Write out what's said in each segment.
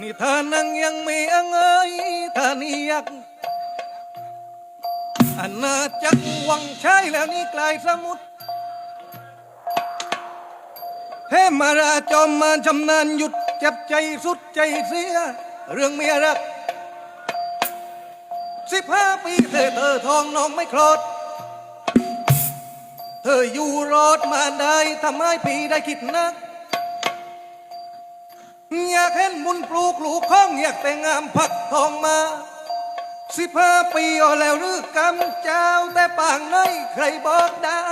นี่ท่านังยังไม่อังเอยท่านี้ยักอาณาจักรวังใชัยแล้วนี่กลายสมุทรเฮมาราจอมมารชำนาญหยุดเจ็บใจสุดใจเสีย เรื่องเมียรักสิบห้าปีเธอเธอทองน้องไม่คลอด เธออยู่รอดมาได้ทำไมพี่ได้คิดนัก อยากเห็นบุญปลูกลูกข้องอยากแต่งงามพักทองมาสิบห้าปีเอแล้วหรือกำเจ้าแต่ปางไหนใครบอกได้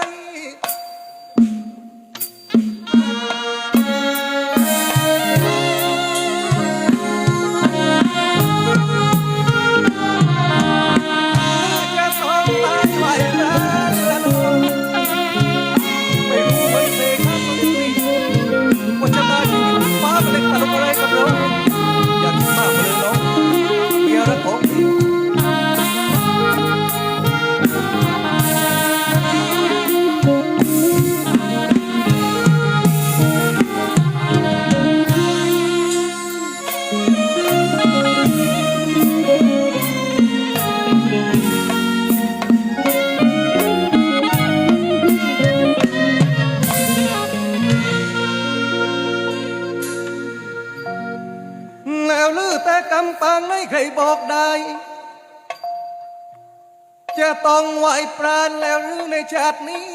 ต้องไหวปราณแล้วหรือในชาตินี้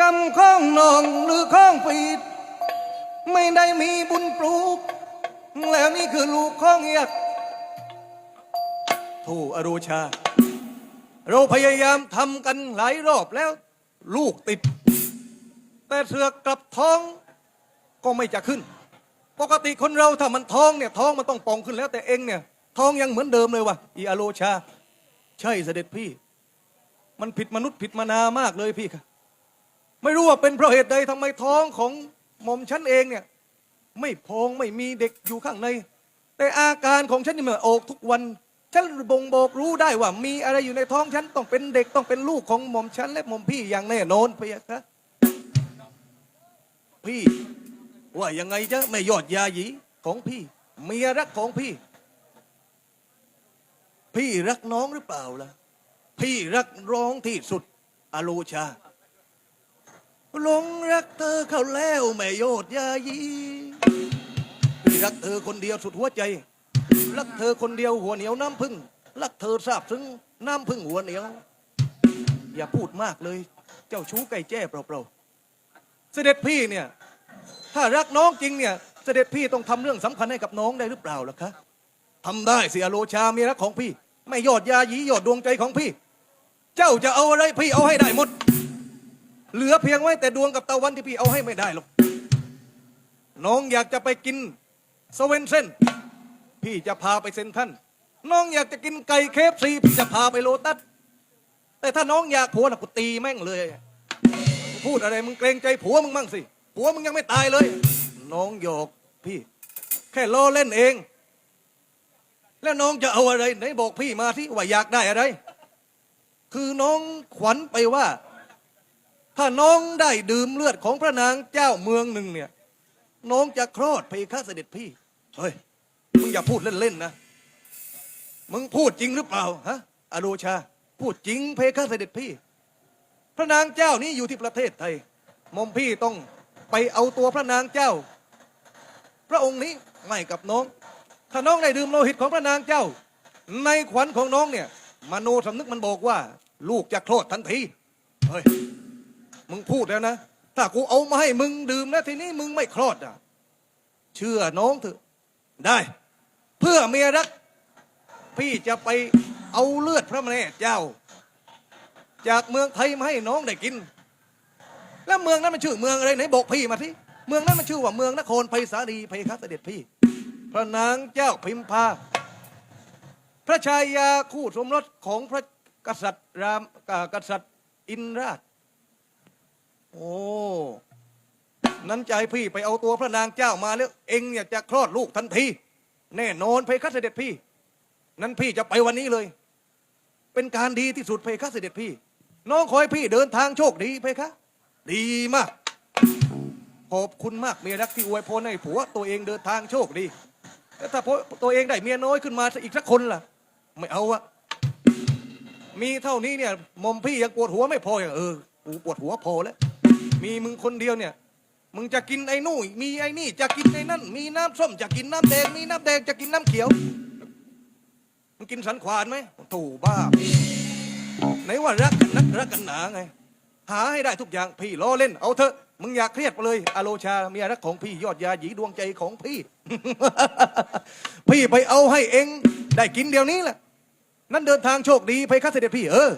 กำข้องนองหรือข้องปีดไม่ได้มีบุญปลูก แล้วนี่คือลูกข้องเอียกทูอรูชา เราพยายามทำกันหลายรอบแล้ว ลูกติด แต่เสือกกลับท้องก็ไม่จะขึ้น ปกติคนเราถ้ามันท้องเนี่ยท้องมันต้องป่องขึ้นแล้วแต่เองเนี่ย ท้องยังเหมือนเดิมเลยวะอีอาโลชา ใช่เสด็จพี่ มันผิดมนุษย์ผิดมานามากเลยพี่ค่ะ ไม่รู้ว่าเป็นเพราะเหตุใดทำไมท้องของหม่อมฉันเองเนี่ย ไม่พองไม่มีเด็กอยู่ข้างใน แต่อาการของฉันนี่มันออกทุกวัน ฉันบ่งบอกรู้ได้ว่า มีอะไรอยู่ในท้องฉันต้องเป็นเด็กต้องเป็นลูกของหม่อมฉันและหม่อมพี่อย่างแน่นอนพี่ค่ะพี่ ว่ายังไงจะไม่ยอดยาหยีของพี่ เมียรักของพี่ พี่รักน้องหรือเปล่าล่ะ พี่รักร้องที่สุดอโลชาหลงรักเธอเขาแล้วไม่โยดยายีพี่รักเธอคนเดียวสุดหัวใจ รักเธอคนเดียวหัวเหนียวน้ำพึ่ง รักเธอทราบซึ้งน้ำพึ่งหัวเหนียว อย่าพูดมากเลย เจ้าชู้ไก่แจ้เปล่าๆเสด็จพี่เนี่ย ถ้ารักน้องจริงเนี่ย เสด็จพี่ต้องทำเรื่องสำคัญให้กับน้องได้หรือเปล่าล่ะคะทำได้สิอโลชามีรักของพี่ ไม่ยอดยาหยียอดดวงใจของพี่ เจ้าจะเอาอะไรพี่เอาให้ได้หมด เหลือเพียงไว้แต่ดวงกับตะวันที่พี่เอาให้ไม่ได้หรอกน้องอยากจะไปกินสเวนเซนพี่จะพาไปเซนทรันน้องอยากจะกินไก่เคฟซีพี่จะพาไปโลตัสแต่ถ้าน้องอยากผัวน่ะกูตีแม่งเลย พูดอะไรมึงเกรงใจผัวมึงมั่งสิผัวมึงยังไม่ตายเลย น้องหยอกพี่ แค่ล้อเล่นเอง แล้วน้องจะเอาอะไรไหนบอกพี่มาที่ว่าอยากได้อะไร คือน้องขวัญไปว่า ถ้าน้องได้ดื่มเลือดของพระนางเจ้าเมืองหนึ่งเนี่ย น้องจะคลอดเพคะเสด็จพี่ เฮ้ย มึงอย่าพูดเล่นๆนะ มึงพูดจริงหรือเปล่าฮะอโดชา พูดจริงเพคะเสด็จพี่ พระนางเจ้านี้อยู่ที่ประเทศไทยมอมพี่ต้องไปเอาตัวพระนางเจ้า พระองค์นี้ไม่กับน้อง ถ้าน้องได้ดื่มโลหิตของพระนางเจ้า ในขวัญของน้องเนี่ยมโนสำนึกมันบอกว่า ลูกจะคลอดทันทีเฮ้ยมึงพูดแล้วนะ ถ้ากูเอามาให้มึงดื่มนะทีนี้มึงไม่คลอดอะ เชื่อน้องเถอะได้ เพื่อเมียรัก พี่จะไปเอาเลือดพระแม่เจ้า จากเมืองไทยมาให้น้องได้กิน แล้วเมืองนั้นมันชื่อเมืองอะไรไหนบอกพี่มาที่เมืองนั้นมันชื่อว่าเมืองนครไพศาลีไพคัสเสด็จพี่ พระนางเจ้าพิมพา พระชายาคู่สมรสของพระกษัตริย์รามกษัตริย์อินราช โอ้นั้นใจะให้พี่ไปเอาตัวพระนางเจ้ามาแล้ว เองเนี่ยจะคลอดลูกทันทีแน่นอนเพคะเสด็จพี่ นั้นพี่จะไปวันนี้เลย เป็นการดีที่สุดเพคะเสด็จพี่ น้องขอให้พี่เดินทางโชคดีเพคะดีมาก ขอบคุณมากเมียรักที่อวยพรให้ผัวตัวเองเดินทางโชคดี แต่ถ้าตัวเองได้เมียน้อยขึ้นมาอีกสักคนล่ะ ไม่เอาอะมีเท่านี้เนี่ยมอมพี่ยังปวดหัวไม่พออย่างเออกูปวดหัวพอแล้ว มีมึงคนเดียวเนี่ย มึงจะกินไอ้นู่นมีไอ้นี่จะกินไอ้นั่น มีน้ำส้มจะกินน้ำแดง มีน้ำแดงจะกินน้ำเขียว มึงกินสันขวานไหมถูบ้าไหนว่ารักกันนักรักกันหนาไง หาให้ได้ทุกอย่างพี่ล้อเล่นเอาเถอะ มึงอยากเครียดไปเลยอโลชาเมียรักของพี่ยอดยาหยีดวงใจของพี่ พี่ไปเอาให้เองได้กินเดี๋ยวนี้แหละ นั่นเดินทางโชคดีไปคัสเสด็จพี่เออ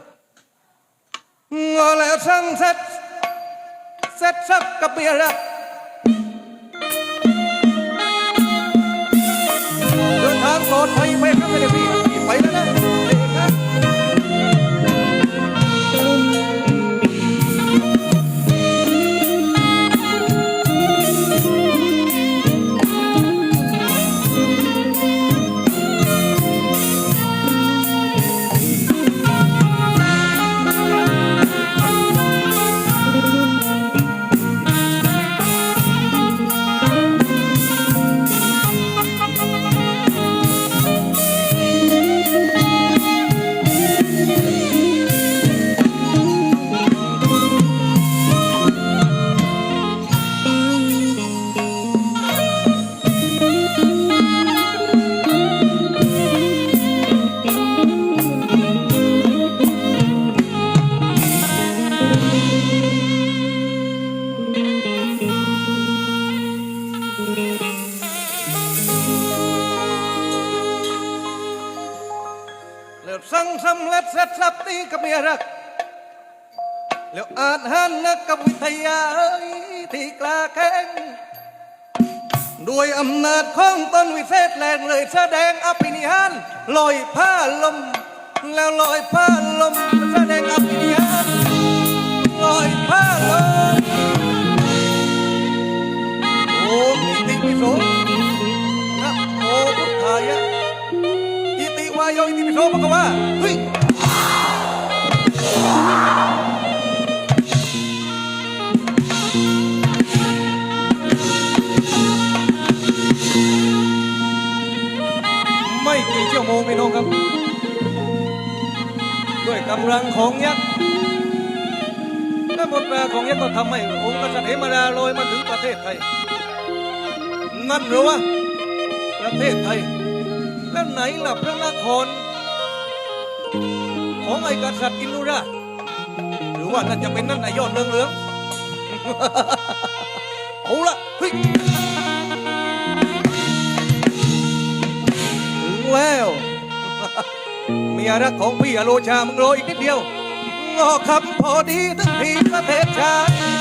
งอแล้วช่างเสร็จเสร็จสับกับเมียรักเดินทางปลอดภัยไปครับไม่ได้พี่พี่ สำเร็จสร็จสับตีกับเมียรัก แล้วอานหันนักกับวิทยาเอ้ยที่กล้าแข่งด้วยอำนาจของตนวิเศษแรงเลยแสดงอภินิหารลอยผ้าลม แล้วลอยผ้าลมแสดงอภินิหาร ของยักษ์ก็ทำให้องค์กษัตริย์เหมาราลอยมาถึงประเทศไทย นั่นหรือวะประเทศไทย แล้วไหนล่ะพระนคร ของไอ้กษัตริย์อินทุราชหรือว่านั่นจะเป็นนั่นไอ้ยอดเรืองเหลืองเอาละเฮ้ยถึงแล้วเมียรักของพี่อโลชามึงรออีกนิดเดียว คำพอดีทั้งทีประเทศชาติ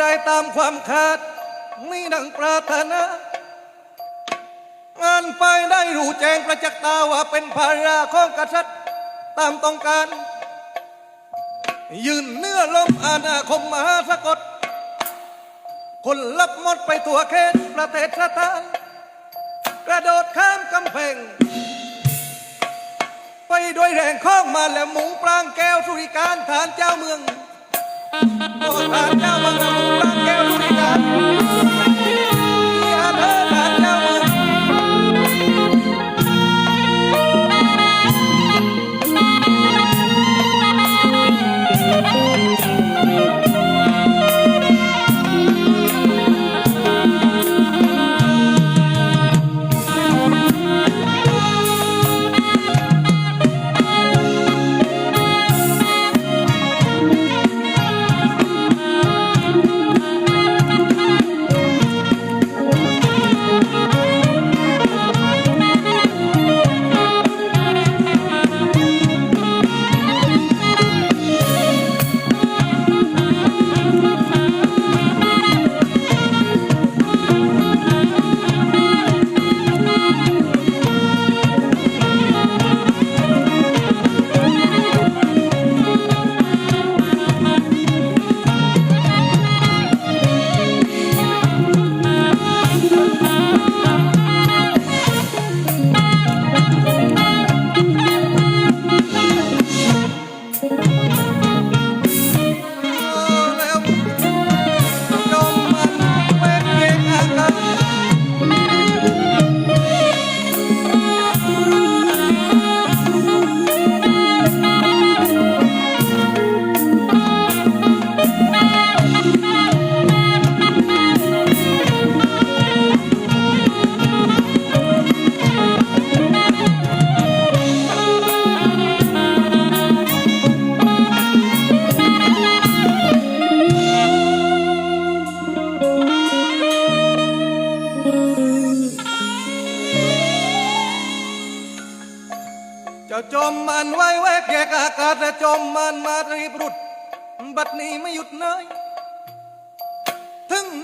ได้ตามความคาดไม่ดังปรารถนางานไปได้รู้แจ้งประจักษ์ตาว่าเป็นภาราของกษัตริย์ตามต้องการ ยืนเนื้อลมอาณาคมมหาสะกดคนลับหมดไปทั่วเขตประเทศสถาน กระโดดข้ามกำแพงไปด้วยแรงข้องมาแล้วหมุงปรางแก้วสุริการฐานเจ้าเมือง โอ้ฐานเจ้าเมื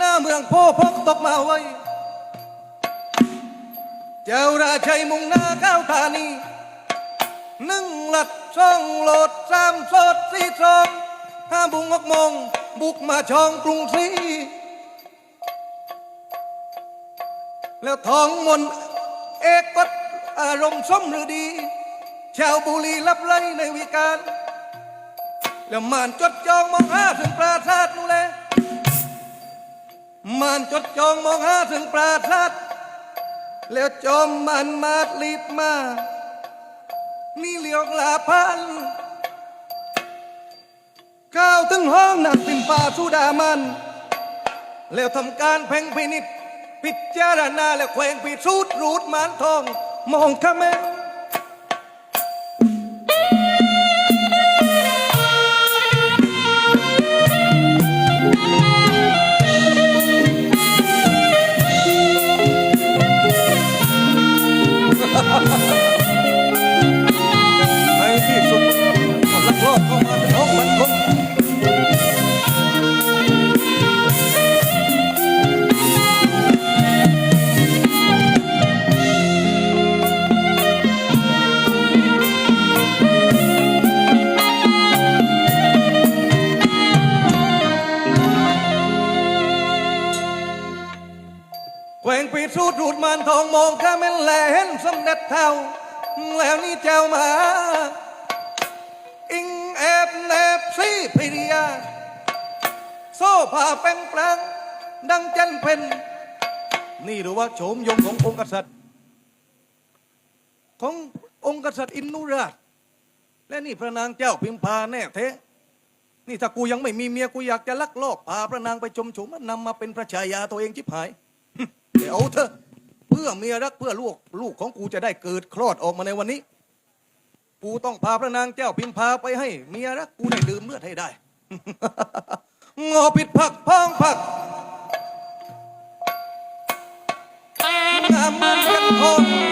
หน้าเมืองโพพกตกมาไว้ เจ้าราชัยมุ่งหน้าก้าวธานีหนึ่งหลัดช่องโหลดสามโสดสี่สองห้าบุงหกโมงบุกมาช่องกรุงศรีแล้วทองมนเอกกฎอารมณ์สมฤดี ชาวบุรีรับไล่ในวิการ แล้วมานจดจองมองห้าถึงปราสาทนู่นแหละ มานจดจองมองหาถึงปราสาทแล้วจอมมันมาดลีบมา นี่เลียวลาพันก้าวถึงห้องหนักปินป่าสุดามัน แล้วทำการเพ่งพินิษพิจารณาแล้วแขวงพิสูจน์รูดมานทอง มองขแมง เท่า แล้วนี่เจ้ามา อิงแอบแนบซีพิริยา โซ่ผ้าแป้งปลังดังจันเพนนี่หรือว่าโฉมยงขององค์กษัตริย์ ขององค์กษัตริย์อินนุราช และนี่พระนางเจ้าพิมพาแน่เทนี่ถ้ากูยังไม่มีเมียกูอยากจะลักลอบพาพระนางไปชมโฉมนำมาเป็นพระชายาตัวเองจิบหาย เดี๋ยวเอาเถอะ เพื่อเมียรักเพื่อลูกลูกของกูจะได้เกิดคลอดออกมาในวันนี้ กูต้องพาพระนางเจ้าพิมพาไปให้ เมียรักกูได้ดื่มเลือดให้ได้ งอปิดผักพองผักงามเหมือนกันคน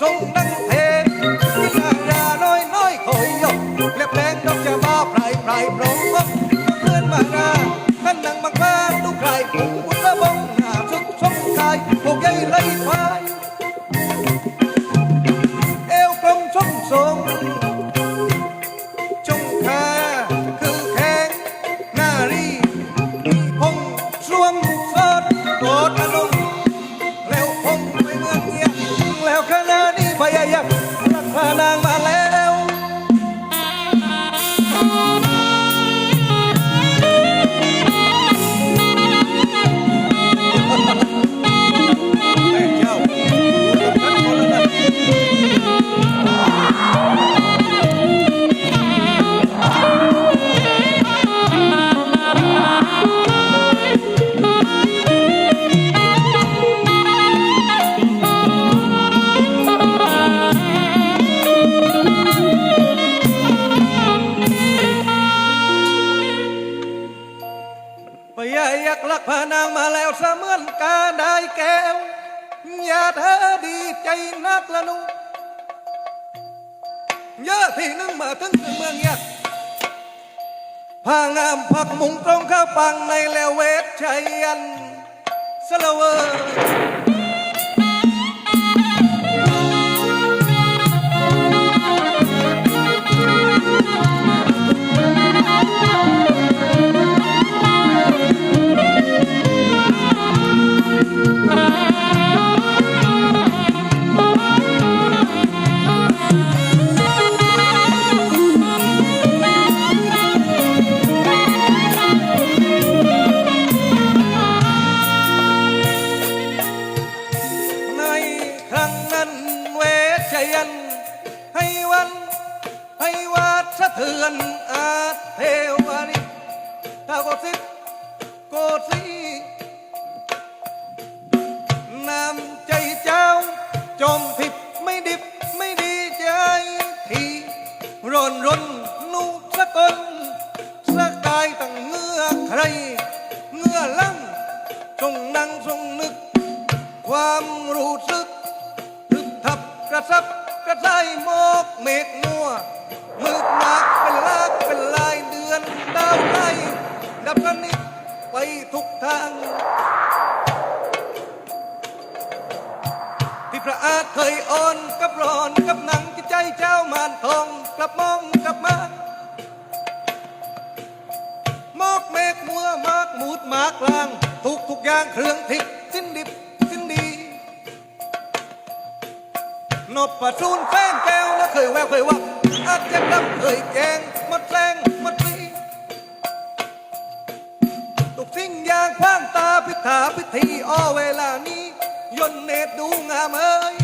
พง อย่าเธอดีใจนักละนุเยอะที่นึงมาถึงเมืองยักษ์พางามผักมุงตรงข้าปังในแล้วเวทชัยยันสละเวอร์ เงือลังทรงนั่งทรงนึก ความรู้สึกทึบทับกระซับกระซายหมอกเมฆมัวมืดหนักเป็นลากเป็นลายเดือนดาวไล่ดับกันนิดไปทุกทาง ที่พระอาเคยอ่อนกับร้อนกับหนังจิตใจเจ้ามานทองกลับมองกลับมา ฟูดมากลาง ทุกทุกอย่างเครื่องทิพย์สิ้นดิบสิ้นดี นบประสูนแฟนแก้วนะเคยแววเคยว่าอาจจะดำเคยแกงหมดแรงหมดปีทุกสิ่งอย่างข้างตาพิธาพิธีอ้อเวลานี้ ยนเนตดูงามเอ้ย